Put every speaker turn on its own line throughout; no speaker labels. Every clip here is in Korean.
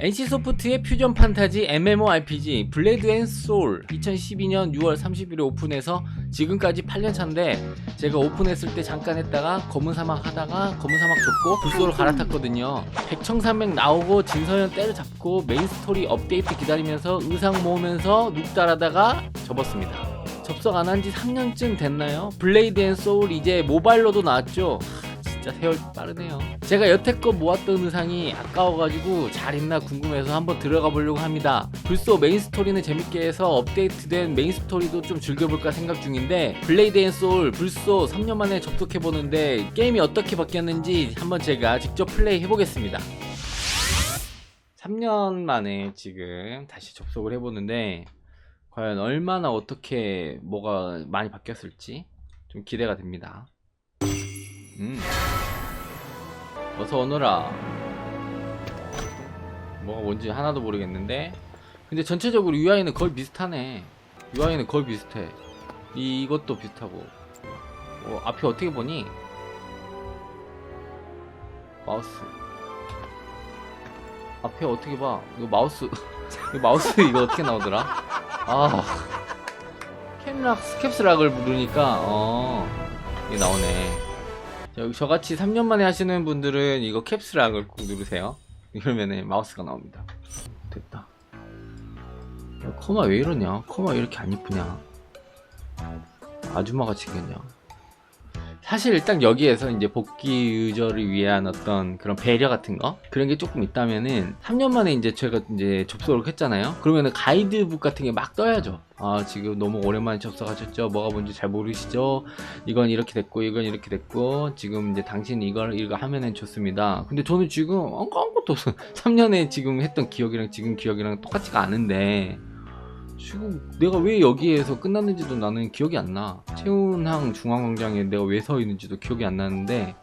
NC소프트의 퓨전 판타지 MMORPG 블레이드 앤 소울 2012년 6월 30일에 오픈해서 지금까지 8년 차인데 제가 오픈했을 때 잠깐 했다가 검은 사막 하다가 검은 사막 접고 불소로 갈아탔거든요. 백청산맥 나오고 진서연 때려잡고 메인 스토리 업데이트 기다리면서 의상 모으면서 눕달하다가 접었습니다. 접속 안 한 지 3년쯤 됐나요? 블레이드 앤 소울 이제 모바일로도 나왔죠? 하, 진짜 세월 빠르네요. 제가 여태껏 모았던 의상이 아까워가지고 잘 있나 궁금해서 한번 들어가 보려고 합니다. 불소 메인 스토리는 재밌게 해서 업데이트된 메인 스토리도 좀 즐겨볼까 생각 중인데 블레이드 앤 소울 불소 3년 만에 접속해보는데 게임이 어떻게 바뀌었는지 한번 제가 직접 플레이 해보겠습니다. 3년 만에 지금 다시 접속을 해보는데 과연 얼마나 어떻게 뭐가 많이 바뀌었을지 좀 기대가 됩니다. 음. 어서 오너라. 뭐가 뭔지 하나도 모르겠는데. 근데 전체적으로 UI는 거의 비슷하네. UI는 거의 비슷해. 이, 이것도 비슷하고. 어, 앞에 어떻게 보니? 마우스. 앞에 어떻게 봐? 이거 마우스. 이거 마우스 이거 어떻게 나오더라? 아. 캡락, 스캡스락을 누르니까, 어. 이게 나오네. 자, 여기 저같이 3년 만에 하시는 분들은 이거 캡스락을 꼭 누르세요. 이러면은 마우스가 나옵니다. 됐다. 야, 커마 왜 이러냐? 커마 왜 이렇게 안 이쁘냐? 아줌마 같이 생겼냐? 사실 일단 여기에서 이제 복귀 유저를 위한 어떤 그런 배려 같은 거 그런 게 조금 있다면은 3년 만에 이제 제가 이제 접속을 했잖아요. 그러면은 가이드북 같은 게 막 떠야죠. 아 지금 너무 오랜만에 접속하셨죠. 뭐가 뭔지 잘 모르시죠. 이건 이렇게 됐고 이건 이렇게 됐고 지금 이제 당신 이걸 이거 하면은 좋습니다. 근데 저는 지금 아무것도 3년에 지금 했던 기억이랑 지금 기억이랑 똑같지가 않은데 지금 내가 왜 여기에서 끝났는지도 나는 기억이 안 나. 채운항 중앙광장에 내가 왜 서 있는지도 기억이 안 나는데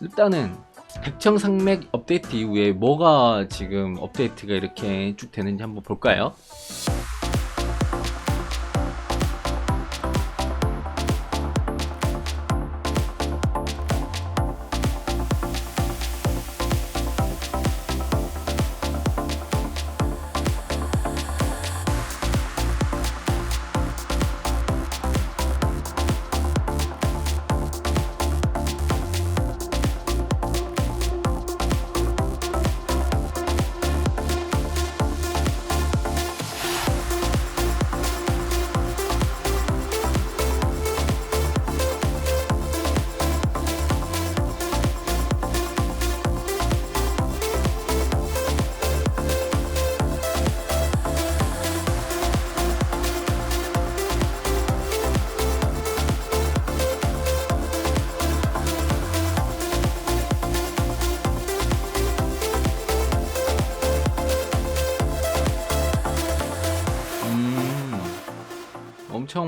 일단은 백청산맥 업데이트 이후에 뭐가 지금 업데이트가 이렇게 쭉 되는지 한번 볼까요?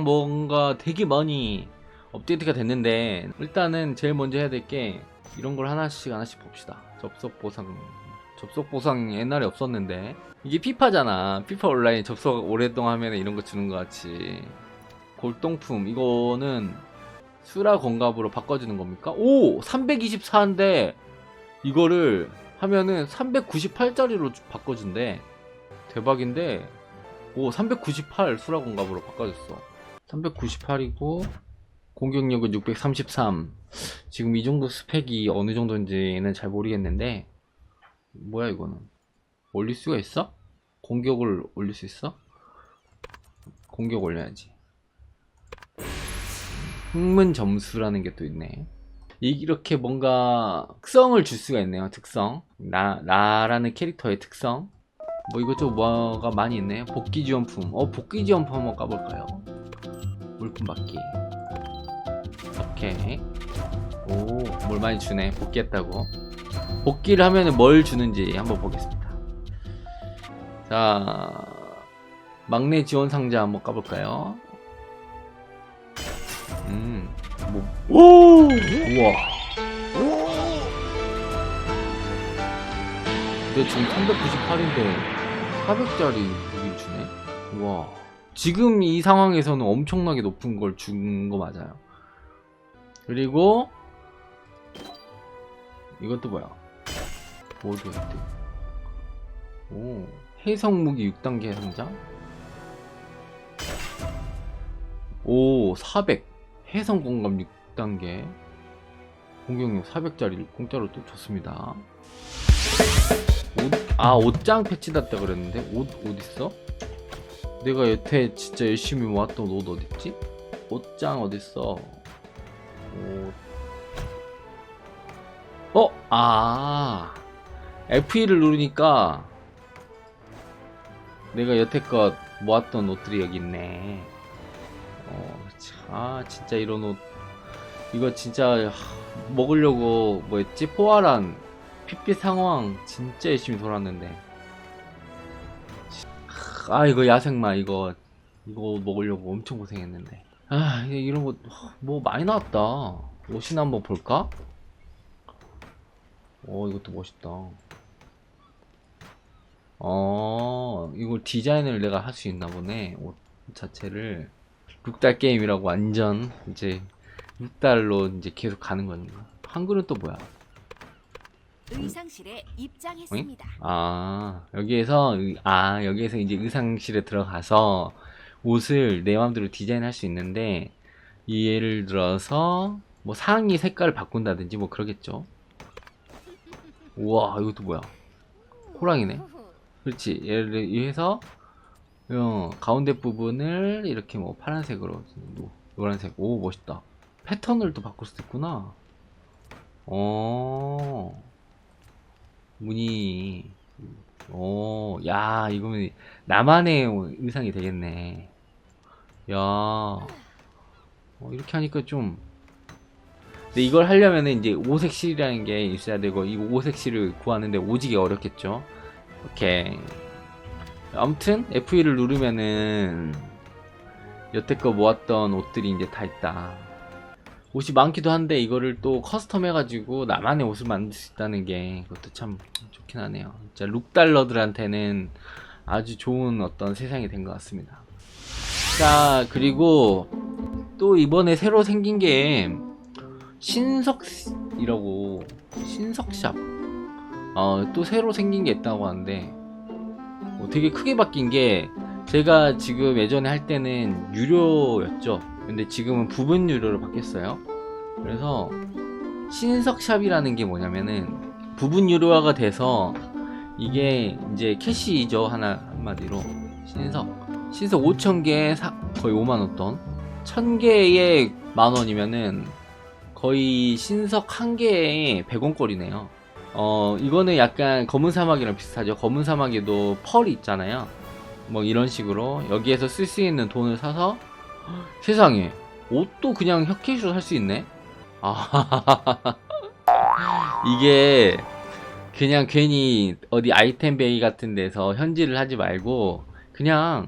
뭔가 되게 많이 업데이트가 됐는데 일단은 제일 먼저 해야 될 게 이런 걸 하나씩 하나씩 봅시다. 접속 보상 접속 보상 옛날에 없었는데 이게 피파잖아. 피파 온라인 접속 오랫동안 하면 이런 거 주는 것 같이 골동품 이거는 수라 건갑으로 바꿔주는 겁니까? 오 324인데 이거를 하면은 398짜리로 바꿔준대. 대박인데 오, 398 수라 공갑으로 바꿔줬어. 398이고 공격력은 633. 지금 이 정도 스펙이 어느 정도인지는 잘 모르겠는데 뭐야 이거는? 올릴 수가 있어? 공격을 올릴 수 있어? 공격 올려야지. 흥문 점수라는 게 또 있네. 이렇게 뭔가 특성을 줄 수가 있네요. 특성. 나 나라는 캐릭터의 특성. 뭐 이것저것 뭐가 많이 있네 복귀 지원품 어 복귀 지원품 한번 까볼까요 물품 받기. 오케이. 오뭘 많이 주네. 복귀했다고. 복귀를 하면은 뭘 주는지 한번 보겠습니다. 자 막내 지원 상자 한번 까볼까요? 음뭐 우와. 근데 지금 398인데 400짜리 무기를 주네? 와 지금 이 상황에서는 엄청나게 높은 걸 준 거 맞아요 그리고 이것도 뭐야 보드 획득 오, 해성 무기 6단계 상자. 오, 400. 해성 공감 6단계. 공격력 400짜리 공짜로 또 줬습니다. 옷, 아, 옷장 패치됐다 그랬는데? 옷, 어딨어? 내가 여태 진짜 열심히 모았던 옷 어딨지? 옷장 어딨어? 옷. 어? 아. F2를 누르니까 내가 여태껏 모았던 옷들이 여기 있네. 어, 참, 아, 진짜 이런 옷. 이거 진짜 하, 먹으려고 뭐였지? 포화란 핏빛 상황 진짜 열심히 돌았는데. 아, 이거 야생마 이거 이거 먹으려고 엄청 고생했는데. 아, 이런 거 뭐 많이 나왔다. 옷이나 한번 볼까? 어, 이것도 멋있다. 어, 이걸 디자인을 내가 할 수 있나 보네. 옷 자체를. 6달 게임이라고 완전 이제 6달로 이제 계속 가는 거니까. 한글은 또 뭐야?
의상실에 입장했습니다.
아, 여기에서, 의- 아, 여기에서 이제 의상실에 들어가서 옷을 내 마음대로 디자인할 수 있는데, 이 예를 들어서, 뭐 상의 색깔을 바꾼다든지 뭐 그러겠죠. 우와, 이것도 뭐야? 호랑이네? 그렇지. 예를 들어서, 어, 가운데 부분을 이렇게 뭐 파란색으로, 노- 노란색, 오, 멋있다. 패턴을 또 바꿀 수도 있구나. 어. 무늬 오, 야, 이거면 나만의 의상이 되겠네. 야, 어, 이렇게 하니까 좀. 근데 이걸 하려면은 이제 오색실이라는 게 있어야 되고, 이 오색실을 구하는데 오지게 어렵겠죠? 오케이. 아무튼, F2를 누르면은, 여태껏 모았던 옷들이 이제 다 있다. 옷이 많기도 한데 이거를 또 커스텀 해가지고 나만의 옷을 만들 수 있다는 게 그것도 참 좋긴 하네요. 진짜 룩달러들한테는 아주 좋은 어떤 세상이 된 것 같습니다. 자 그리고 또 이번에 새로 생긴 게 신석이라고 신석샵 어, 또 새로 생긴 게 있다고 하는데 어, 되게 크게 바뀐 게 제가 지금 예전에 할 때는 유료였죠. 근데 지금은 부분 유료로 바뀌었어요. 그래서 신석샵이라는 게 뭐냐면은 부분 유료화가 돼서 이게 이제 캐시죠 하나 한마디로 신석 신석 5천 개에 사- 거의 5만 원 돈. 1000 개에 만 원이면은 거의 신석 한 개에 100원 꼴이네요. 어 이거는 약간 검은 사막이랑 비슷하죠. 검은 사막에도 펄이 있잖아요. 뭐 이런 식으로 여기에서 쓸 수 있는 돈을 사서 세상에 옷도 그냥 혁캐시로 살 수 있네. 아 이게 그냥 괜히 어디 아이템 베이 같은 데서 현질을 하지 말고 그냥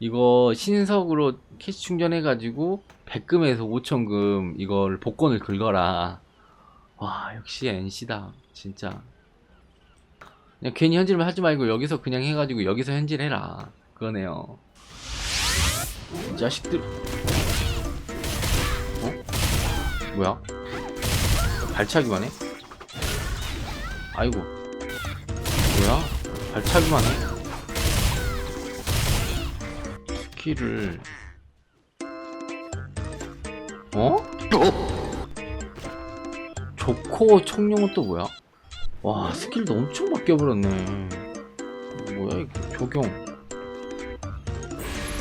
이거 신석으로 캐시 충전해 가지고 100금에서 5천금 이걸 복권을 긁어라. 와 역시 NC다 진짜. 그냥 괜히 현질만 하지 말고 여기서 그냥 해가지고 여기서 현질해라. 그거네요. 이 자식들. 어? 뭐야? 발차기만 해? 아이고. 뭐야? 발차기만 해? 스킬을. 어? 조코 청룡은 또 뭐야? 와, 스킬도 엄청 바뀌어버렸네. 뭐야, 이거, 적용.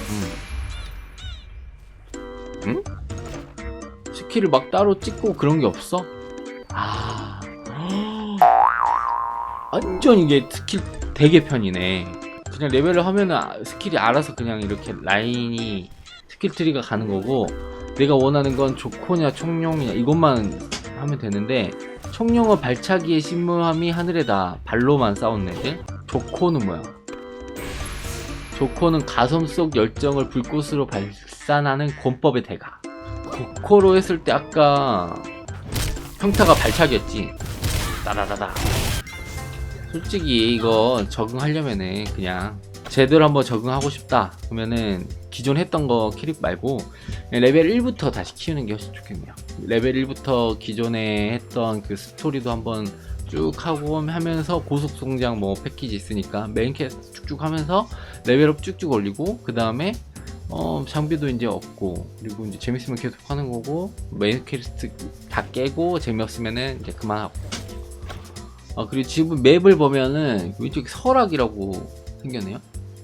음. 스킬을 막 따로 찍고 그런 게 없어? 아. 완전 이게 스킬 되게 편이네. 그냥 레벨을 하면은 아- 스킬이 알아서 그냥 이렇게 라인이 스킬 트리가 가는 거고 내가 원하는 건 조코냐 청룡이냐 이것만 하면 되는데 청룡은 발차기의 신무함이 하늘에다 발로만 싸우는 애들 조코는 뭐야? 조코는 가슴 속 열정을 불꽃으로 발산하는 권법의 대가. 조코로 했을 때 아까 평타가 발차기였지. 따다다다. 솔직히 이거 적응하려면은 그냥 제대로 한번 적응하고 싶다. 그러면은 기존 했던 거 캐릭 말고 레벨 1부터 다시 키우는 게 훨씬 좋겠네요. 레벨 1부터 기존에 했던 그 스토리도 한번 쭉 하고 하면서 고속 성장 뭐 패키지 있으니까 메인 캐스트 쭉쭉 하면서 레벨업 쭉쭉 올리고 그 다음에 어 장비도 이제 없고 그리고 이제 재밌으면 계속 하는 거고 메인 퀘스트 다 깨고 재미없으면은 이제 그만하고. 아 그리고 지금 맵을 보면은 왼쪽에 설악이라고 생겼네요.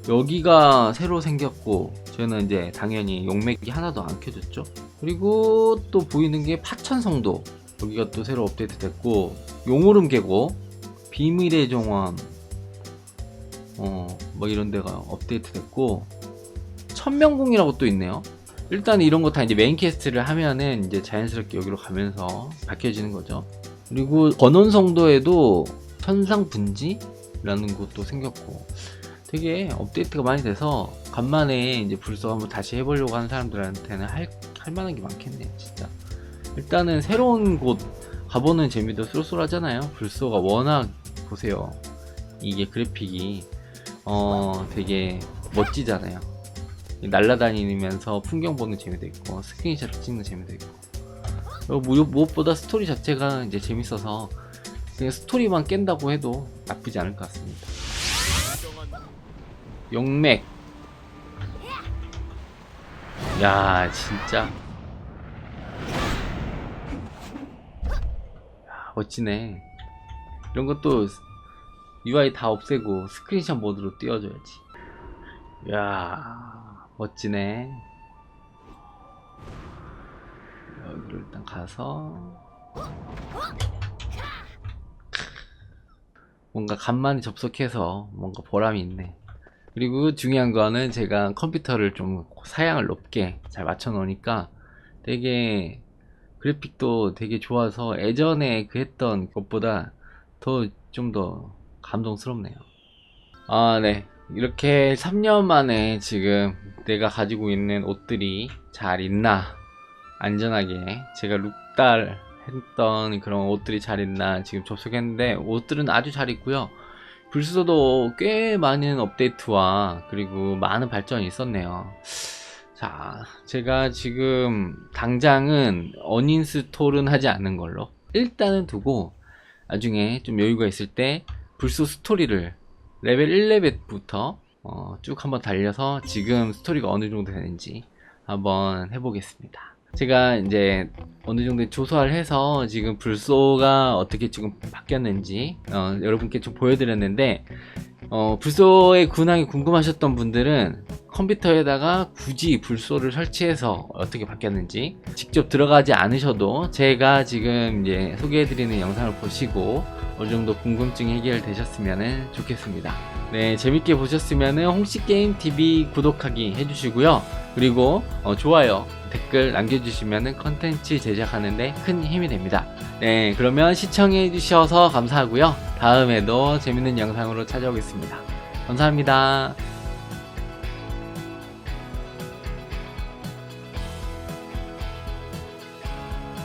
여기가 새로 생겼고 저는 이제 당연히 용맥이 하나도 안 켜졌죠. 그리고 또 보이는 게 파천성도 여기가 또 새로 업데이트 됐고 용오름 계곡 비밀의 정원 어 뭐 이런 데가 업데이트 됐고 천명궁이라고 또 있네요. 일단 이런 거 다 이제 메인 캐스트를 하면은 이제 자연스럽게 여기로 가면서 밝혀지는 거죠. 그리고 권원성도에도 천상분지라는 곳도 생겼고 되게 업데이트가 많이 돼서 간만에 이제 불소 한번 다시 해보려고 하는 사람들한테는 할, 할 만한 게 많겠네요 진짜. 일단은 새로운 곳 가보는 재미도 쏠쏠하잖아요. 불소가 워낙 보세요. 이게 그래픽이 어 되게 멋지잖아요 날라다니면서 풍경 보는 재미도 있고 스크린샷 찍는 재미도 있고. 그리고 무료- 무엇보다 스토리 자체가 이제 재밌어서 그냥 스토리만 깬다고 해도 나쁘지 않을 것 같습니다. 용맥. 야 진짜. 야, 멋지네. 이런 것도 UI 다 없애고 스크린샷 모드로 띄워줘야지. 야 멋지네. 여기로 일단 가서. 뭔가 간만에 접속해서 뭔가 보람이 있네. 그리고 중요한 거는 제가 컴퓨터를 좀 사양을 높게 잘 맞춰 놓으니까 되게 그래픽도 되게 좋아서 예전에 그 했던 것보다 더 좀더 감동스럽네요. 아네 이렇게 3년 만에 지금 내가 가지고 있는 옷들이 잘 있나? 안전하게 제가 룩달 했던 그런 옷들이 잘 있나 지금 접속했는데 옷들은 아주 잘 있고요. 불소도 꽤 많은 업데이트와 그리고 많은 발전이 있었네요. 자 제가 지금 당장은 어닌스톨은 하지 않는 걸로 일단은 두고 나중에 좀 여유가 있을 때 불소 스토리를 레벨 1레벨부터 어, 쭉 한번 달려서 지금 스토리가 어느 정도 되는지 한번 해보겠습니다. 제가 이제 어느 정도 조사를 해서 지금 불소가 어떻게 지금 바뀌었는지 어, 여러분께 좀 보여드렸는데 어, 불소의 군항이 궁금하셨던 분들은 컴퓨터에다가 굳이 불소를 설치해서 어떻게 바뀌었는지 직접 들어가지 않으셔도 제가 지금 이제 소개해드리는 영상을 보시고 어느 정도 궁금증 해결되셨으면 좋겠습니다. 네, 재밌게 보셨으면 홍씨게임TV 구독하기 해주시고요. 그리고 어, 좋아요, 댓글 남겨주시면 컨텐츠 제작하는데 큰 힘이 됩니다. 네, 그러면 시청해주셔서 감사하고요. 다음에도 재밌는 영상으로 찾아오겠습니다. 감사합니다.